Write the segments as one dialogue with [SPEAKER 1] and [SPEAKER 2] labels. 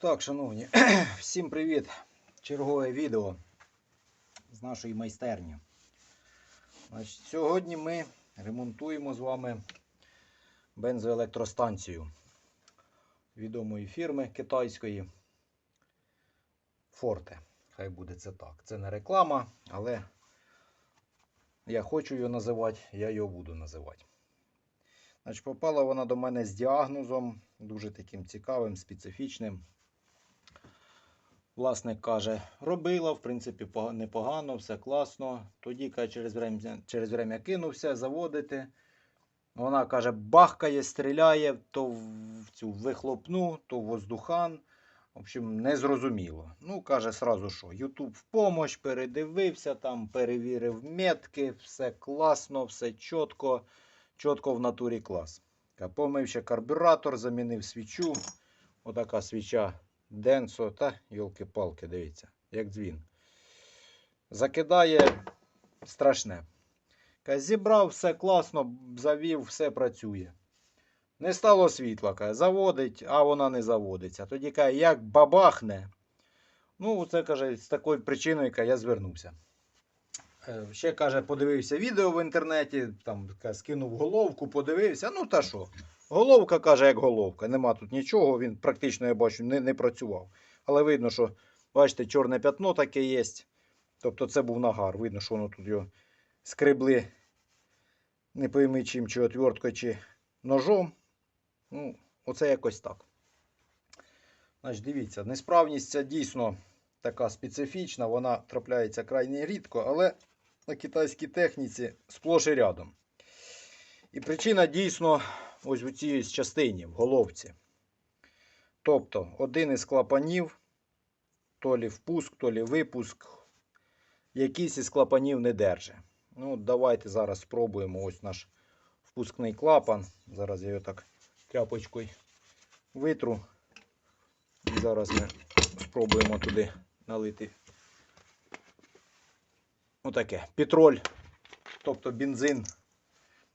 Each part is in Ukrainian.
[SPEAKER 1] Так, шановні, всім привіт! Чергове відео з нашої майстерні. Значить, сьогодні ми ремонтуємо з вами бензоелектростанцію відомої фірми китайської Forte. Хай буде це так. Це не реклама, але я хочу його називати, я його буду називати. Значить, попала вона до мене з діагнозом, дуже таким цікавим, специфічним. Власник каже, робила, в принципі, непогано, все класно. Тоді каже, через время, через время кинувся заводити. Вона каже, бахкає, стріляє то в цю вихлопну, то в воздухан. В общем, незрозуміло. Ну, каже, сразу що, YouTube в помощь, передивився, там, перевірив метки, все класно, все чітко, чітко в натурі клас. Помив ще карбюратор, замінив свічу. Отака свіча Денсо, та йолки-палки, дивіться, як дзвін. Закидає страшне. Каже, зібрав, все класно, завів, все працює. Не стало світла, каже, заводить, а вона не заводиться. Тоді каже, як бабахне. Ну, це каже, з такою причиною яка я звернувся. Е, Ще каже, подивився відео в інтернеті, там скинув головку, подивився. Ну та що? Головка каже, як головка. Нема тут нічого, він практично, я бачу, не, не працював. Але видно, що, бачите, чорне п'ятно таке є. Тобто це був нагар. Видно, що воно тут його скребли, не пойми чим, чи отверткою, чи ножом. Ну, оце якось так. Значить, дивіться, несправність дійсно така специфічна, вона трапляється крайне рідко, але на китайській техніці сплош і рядом. І причина дійсно ось у цій частині, в головці. Тобто, один із клапанів, то лі впуск, то лі випуск, якийсь із клапанів не держить. Ну, давайте зараз спробуємо ось наш впускний клапан. Зараз я його так тряпочкою витру. І зараз ми спробуємо туди налити отаке. Петроль, тобто бензин.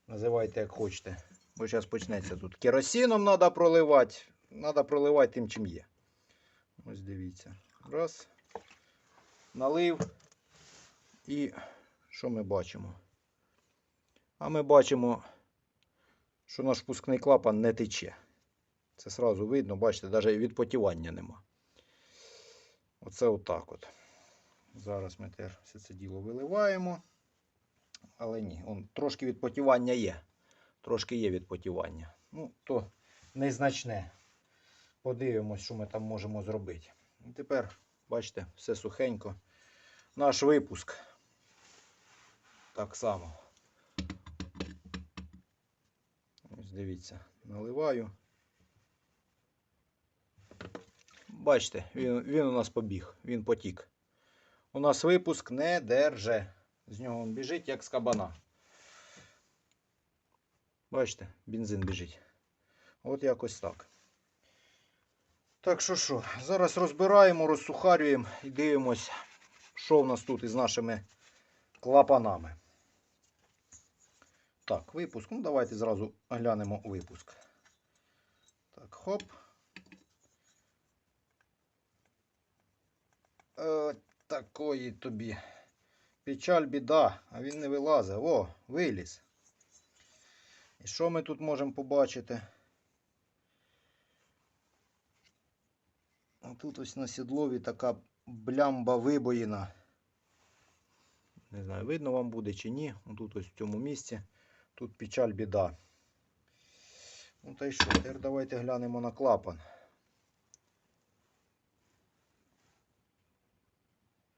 [SPEAKER 1] Називайте як хочете. Бо зараз почнеться тут. Керосином треба проливати. Треба проливати тим, чим є. Ось дивіться. Раз. Налив. І що ми бачимо? А ми бачимо, що наш впускний клапан не тече. Це сразу видно, бачите, навіть відпотівання нема. Оце отак от. Зараз ми теж все це діло виливаємо. Але ні, он, трошки відпотівання є. Трошки є відпотівання. Ну, то незначне. Подивимось, що ми там можемо зробити. І тепер, бачите, все сухенько. Наш випуск. Так само. Ось дивіться, наливаю. Бачите, він, він у нас побіг, він потік. У нас випуск не держе. З нього він біжить, як з кабана. Бачите, бензин біжить. От якось так. Так що що, зараз розбираємо, розсухарюємо і дивимось, що в нас тут із нашими клапанами. Так, випуск. Ну, давайте зразу глянемо випуск. Так, хоп. Е, такої тобі. Печаль, біда, а він не вилазить. О, виліз. І що ми тут можемо побачити? Тут ось на сідлові така блямба вибоїна. Не знаю, видно вам буде чи ні. Тут ось в цьому місці. Тут печаль, біда. Ну та й що, тепер давайте глянемо на клапан.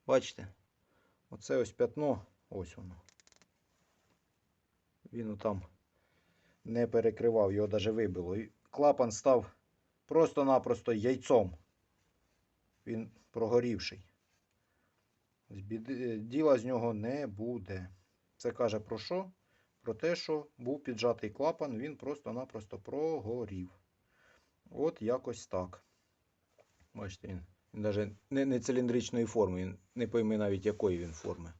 [SPEAKER 1] Бачите? Оце ось п'ятно, ось воно. Він там не перекривав, його навіть вибило. І клапан став просто-напросто яйцом. Він прогорівший. Діла з нього не буде. Це каже про що? Про те, що був піджатий клапан, він просто-напросто прогорів. От якось так. Бачите, він, він навіть не, не циліндричної форми, не пойме навіть якої він форми.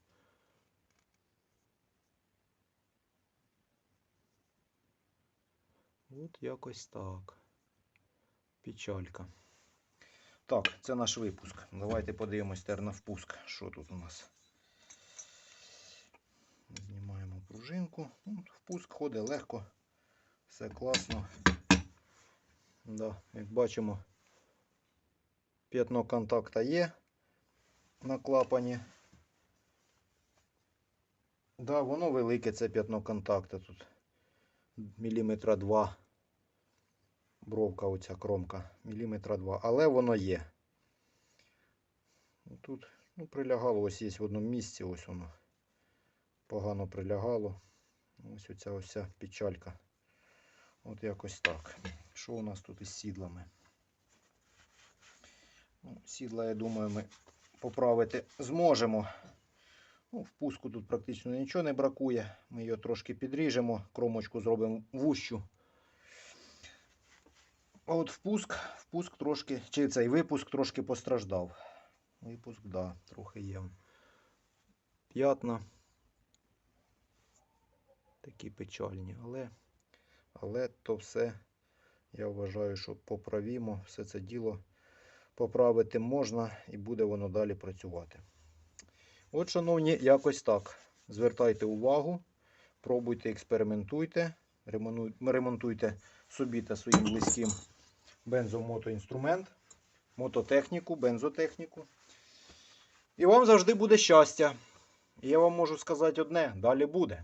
[SPEAKER 1] От якось так. Печалька. Так, це наш випуск. Давайте подивимось тепер на впуск. Що тут у нас? Знімаємо пружинку. Ну, Впуск ходить легко. Все класно. Да, як бачимо, п'ятно контакта є на клапані. Да, воно велике, це п'ятно контакта тут. Міліметра два. Бровка оця кромка. Міліметра два. Але воно є. Тут ну, прилягало, ось є в одному місці, ось воно. Погано прилягало. Ось оця ось печалька. От якось так. Що у нас тут із сідлами? Сідла, я думаю, ми поправити зможемо. Ну, впуску тут практично нічого не бракує. Ми його трошки підріжемо, кромочку зробимо вущу. А от впуск, впуск трошки, чи цей випуск трошки постраждав. Випуск, так, да, трохи є. П'ятна. Такі печальні, але, але то все, я вважаю, що поправімо. Все це діло поправити можна і буде воно далі працювати. От, шановні, якось так. Звертайте увагу, пробуйте, експериментуйте, ремонтуйте собі та своїм близьким бензомотоінструмент, мототехніку, бензотехніку. І вам завжди буде щастя. І я вам можу сказати одне: далі буде.